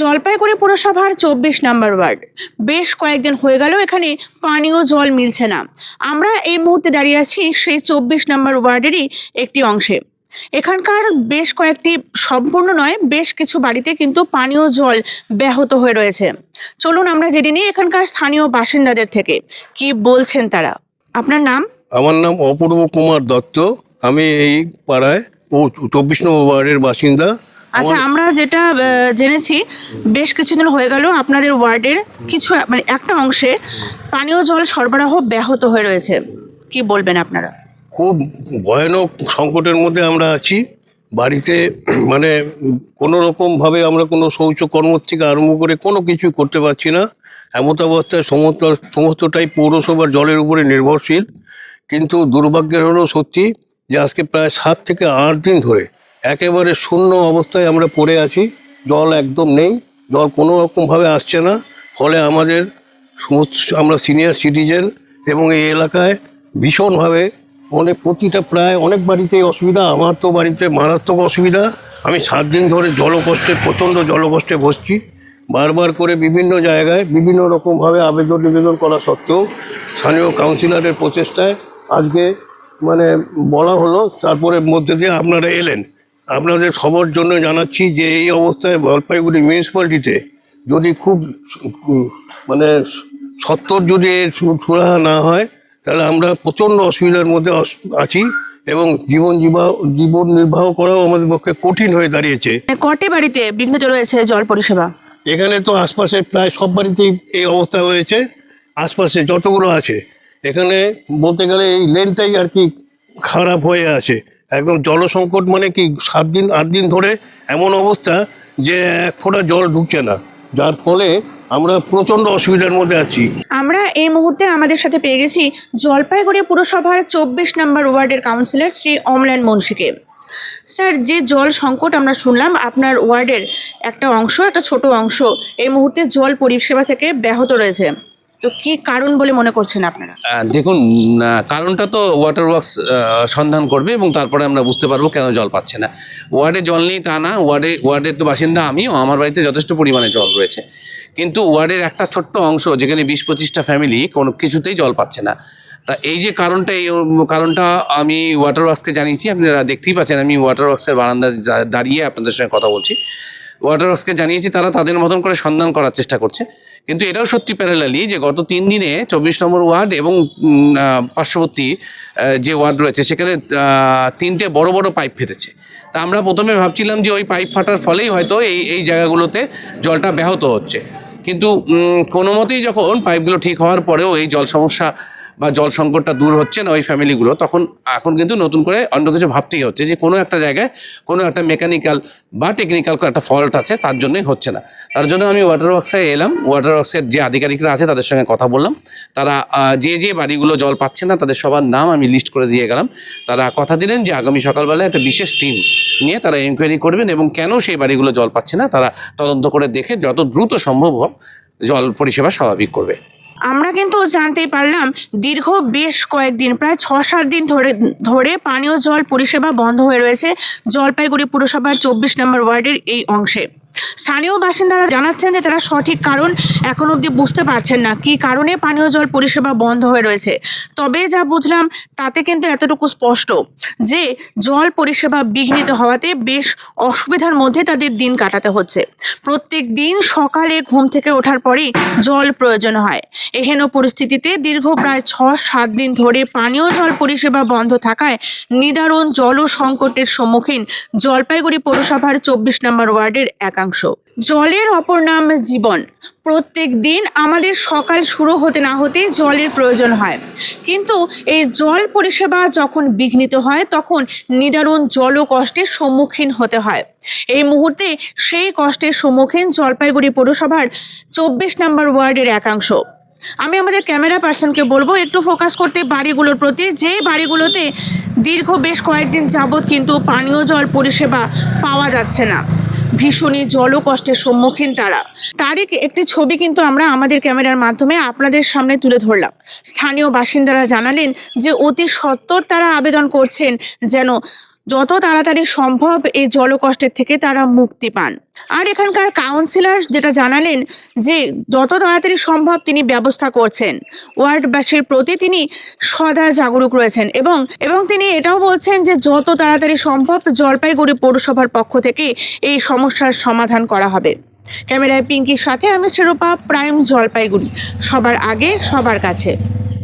জলপাইগুড়ি পুরসভার চব্বিশ নম্বর ওয়ার্ড। বেশ কয়েকদিন হয়ে গেল এখানে পানীয় জল মিলছে না। আমরা এই মুহূর্তে দাঁড়িয়ে আছি সেই চব্বিশ নম্বর ওয়ার্ডেরই একটি অংশে। এখানকার বেশ কয়েকটি সম্পূর্ণ নয়, বেশ কিছু বাড়িতে কিন্তু পানীয় জল ব্যাহত হয়ে রয়েছে। চলুন আমরা জেনে নিই এখানকার স্থানীয় বাসিন্দাদের থেকে। কি বলছেন তারা? আপনার নাম? আমার নাম অপূর্ব কুমার দত্ত। আমি এই পাড়ায় ও চব্বিশ নম্বর ওয়ার্ডের বাসিন্দা। আচ্ছা আমরা যেটা জেনেছি বেশ কিছুদিন হয়ে গেল আপনাদের ওয়ার্ডের কিছু মানে একটা অংশে পানীয় জল সরবরাহ ব্যাহত হয়ে রয়েছে। কি বলবেন আপনারা? খুব ভয়ানক সংকটের মধ্যে আমরা আছি। বাড়িতে মানে কোনো রকমভাবে আমরা কোনো শৌচ কর্ম থেকে আরম্ভ করে কোনো কিছু করতে পারছি না। এমত অবস্থায় সমস্ত সমস্তটাই পৌরসভার জলের উপরে নির্ভরশীল। কিন্তু দুর্ভাগ্যের হলো সত্যি যে আজকে প্রায় সাত থেকে আট দিন ধরে একেবারে শূন্য অবস্থায় আমরা পড়ে আছি। জল একদম নেই, জল কোনো রকমভাবে আসছে না। ফলে আমাদের আমরা সিনিয়র সিটিজেন এবং এই এলাকায় ভীষণভাবে অনেক প্রতিটা প্রায় অনেক বাড়িতেই অসুবিধা, আমার তো বাড়িতে মারাত্মক অসুবিধা। আমি সাত দিন ধরে জলকষ্টে, প্রচণ্ড জলকষ্টে বসছি বারবার করে বিভিন্ন জায়গায় বিভিন্ন রকমভাবে আবেদন নিবেদন করা সত্ত্বেও স্থানীয় কাউন্সিলরের প্রচেষ্টায় আজকে মানে বলা হলো, তারপরে মধ্যে দিয়ে আপনারা এলেন। আপনাদের সবার জন্য জানাচ্ছি যে এই অবস্থায় জলপাইগুড়ি মিউনিসিপ্যালিটিতে যদি খুব মানে সত্তর যদি সুরাহা না হয় তাহলে আমরা প্রচণ্ড অসুবিধার মধ্যে আছি এবং জীবন জীবা জীবন নির্বাহ করাও আমাদের পক্ষে কঠিন হয়ে দাঁড়িয়েছে। কটে বাড়িতে বিঘ্নিত রয়েছে জল পরিষেবা? এখানে তো আশপাশে প্রায় সব বাড়িতেই এই অবস্থা হয়েছে। আশপাশে যতগুলো আছে এখানে বলতে গেলে এই লেনটাই আর কি খারাপ হয়ে আছে। একদম জলসংকট মানে কি, সাত দিন, আট দিন ধরে এমন অবস্থা যে এক জল ঢুকছে না। যার ফলে আমরা প্রচণ্ড অসুবিধার মধ্যে আছি। আমরা এই মুহূর্তে আমাদের সাথে পেয়ে গেছি জলপাইগুড়ি পুরসভার চব্বিশ নম্বর ওয়ার্ডের কাউন্সিলর শ্রী অমলান মুন্সিকে। স্যার, যে জল সংকট আমরা শুনলাম, আপনার ওয়ার্ডের একটা অংশ, একটা ছোট অংশ, এই মুহূর্তে জল পরিষেবা থেকে ব্যাহত রয়েছে। তো কি কারণ বলে মনে করছেন আপনারা? দেখুন কারণটা তো ওয়াটার ওয়ার্কস সন্ধান করবে এবং তারপরে আমরা বুঝতে পারব কেন জল পাচ্ছে না। ওয়ার্ডে জল নেই তা না, ওয়ার্ডে, ওয়ার্ডের তো বাসিন্দা আমিও, আমার বাড়িতে যথেষ্ট পরিমাণে জল রয়েছে। কিন্তু ওয়ার্ডের একটা ছোট্ট অংশ, যেখানে বিশ পঁচিশটা ফ্যামিলি কোনো কিছুতেই জল পাচ্ছে না। তা এই যে কারণটা, এই কারণটা আমি ওয়াটার ওয়ার্কসকে জানিয়েছি, আপনারা দেখতেই পাচ্ছেন, আমি ওয়াটার ওয়ার্কসের বারান্দায় যা- দাঁড়িয়ে আপনাদের সঙ্গে কথা বলছি। ওয়াটার ওয়ার্কসকে জানিয়েছি, তারা তাদের মতন করে সন্ধান করার চেষ্টা করছে। কিন্তু এটাও সত্যি প্যারালালি যে গত তিন দিনে চব্বিশ নম্বর ওয়ার্ড এবং পার্শ্ববর্তী যে ওয়ার্ড রয়েছে, সেখানে তিনটে বড় বড় পাইপ ফেটেছে। তা আমরা প্রথমে ভাবছিলাম যে ওই পাইপ ফাটার ফলেই হয়তো এই এই জায়গাগুলোতে জলটা ব্যাহত হচ্ছে। কিন্তু কোনো মতেই যখন পাইপগুলো ঠিক হওয়ার পরেও এই জল সমস্যা বা জল সংকটটা দূর হচ্ছে না ওই ফ্যামিলিগুলো তখন এখন কিন্তু নতুন করে অন্য কিছু ভাবতেই হচ্ছে যে কোনো একটা জায়গায় কোনো একটা মেকানিক্যাল বা টেকনিক্যাল একটা ফল্ট আছে, তার জন্যই হচ্ছে না। তার জন্য আমি ওয়াটার ওয়ার্কসে এলাম ওয়াটার ওয়ার্কসের যে আধিকারিকরা আছে তাদের সঙ্গে কথা বললাম। তারা যে যে বাড়িগুলো জল পাচ্ছে না, তাদের সবার নাম আমি লিস্ট করে দিয়ে গেলাম। তারা কথা দিলেন যে আগামী সকালবেলায় একটা বিশেষ টিম নিয়ে তারা এনকোয়ারি করবেন এবং কেন সেই বাড়িগুলো জল পাচ্ছে না, তারা তদন্ত করে দেখে যত দ্রুত সম্ভব হোক জল পরিষেবা স্বাভাবিক করবে। আমরা কিন্তু জানতে পারলাম দীর্ঘ বেশ কয়েকদিন, প্রায় ছ সাত দিন ধরে ধরে পানীয় জল পরিষেবা বন্ধ হয়ে রয়েছে জলপাইগুড়ি পুরসভার চব্বিশ নম্বর ওয়ার্ডের এই অংশে। স্থানীয় বাসিন্দারা জানাচ্ছেন যে তারা সঠিক কারণ এখন অবধি বুঝতে পারছেন না। কি কারণে পানীয় জল পরিষেবা বন্ধ হয়ে রয়েছে? তবে যা বুঝলাম, তাতে কিন্তু এতটুকু স্পষ্ট যে জল পরিষেবা বিঘ্নিত হওয়াতে বেশ অসুবিধার মধ্যে তাদের দিন কাটাতে হচ্ছে। প্রত্যেক দিন সকালে ঘুম থেকে ওঠার পরেই জল প্রয়োজন হয়। এহেন পরিস্থিতিতে দীর্ঘ প্রায় ছ সাত দিন ধরে পানীয় জল পরিষেবা বন্ধ থাকায় নিদারুণ জল সংকটের সম্মুখীন জলপাইগুড়ি পৌরসভার চব্বিশ নম্বর ওয়ার্ডের একাংশ। জলের অপর নাম জীবন। প্রত্যেক দিন আমাদের সকাল শুরু হতে না হতেই জলের প্রয়োজন হয়। কিন্তু এই জল পরিষেবা যখন বিঘ্নিত হয়, তখন নিদারুণ জল কষ্টের সম্মুখীন হতে হয়। এই মুহূর্তে সেই কষ্টের সম্মুখীন জলপাইগুড়ি পৌরসভার চব্বিশ নম্বর ওয়ার্ডের একাংশ। আমি আমাদের ক্যামেরা পার্সনকে বলব, একটু ফোকাস করতে বাড়িগুলোর প্রতি। যে বাড়িগুলোতে দীর্ঘ বেশ কয়েকদিন যাবৎ কিন্তু পানীয় জল পরিষেবা পাওয়া যাচ্ছে না। ভীষণই জলকষ্টের কষ্টের সম্মুখীন তারা। তারই একটি ছবি কিন্তু আমরা আমাদের ক্যামেরার মাধ্যমে আপনাদের সামনে তুলে ধরলাম। স্থানীয় বাসিন্দারা জানালেন যে অতি সত্তর তারা আবেদন করছেন যেন যত তাড়াতাড়ি সম্ভব এই জলকষ্টের থেকে তারা মুক্তি পান। আর এখানকার কাউন্সিলর যেটা জানালেন যে যত তাড়াতাড়ি সম্ভব তিনি ব্যবস্থা করছেন। ওয়ার্ডবাসীর প্রতি তিনি সদা জাগরুক রয়েছেন এবং এবং তিনি এটাও বলছেন যে যত তাড়াতাড়ি সম্ভব জলপাইগুড়ি পৌরসভার পক্ষ থেকে এই সমস্যার সমাধান করা হবে। ক্যামেরায় পিঙ্কির সাথে আমি শিরোপা, প্রাইম জলপাইগুড়ি। সবার আগে, সবার কাছে।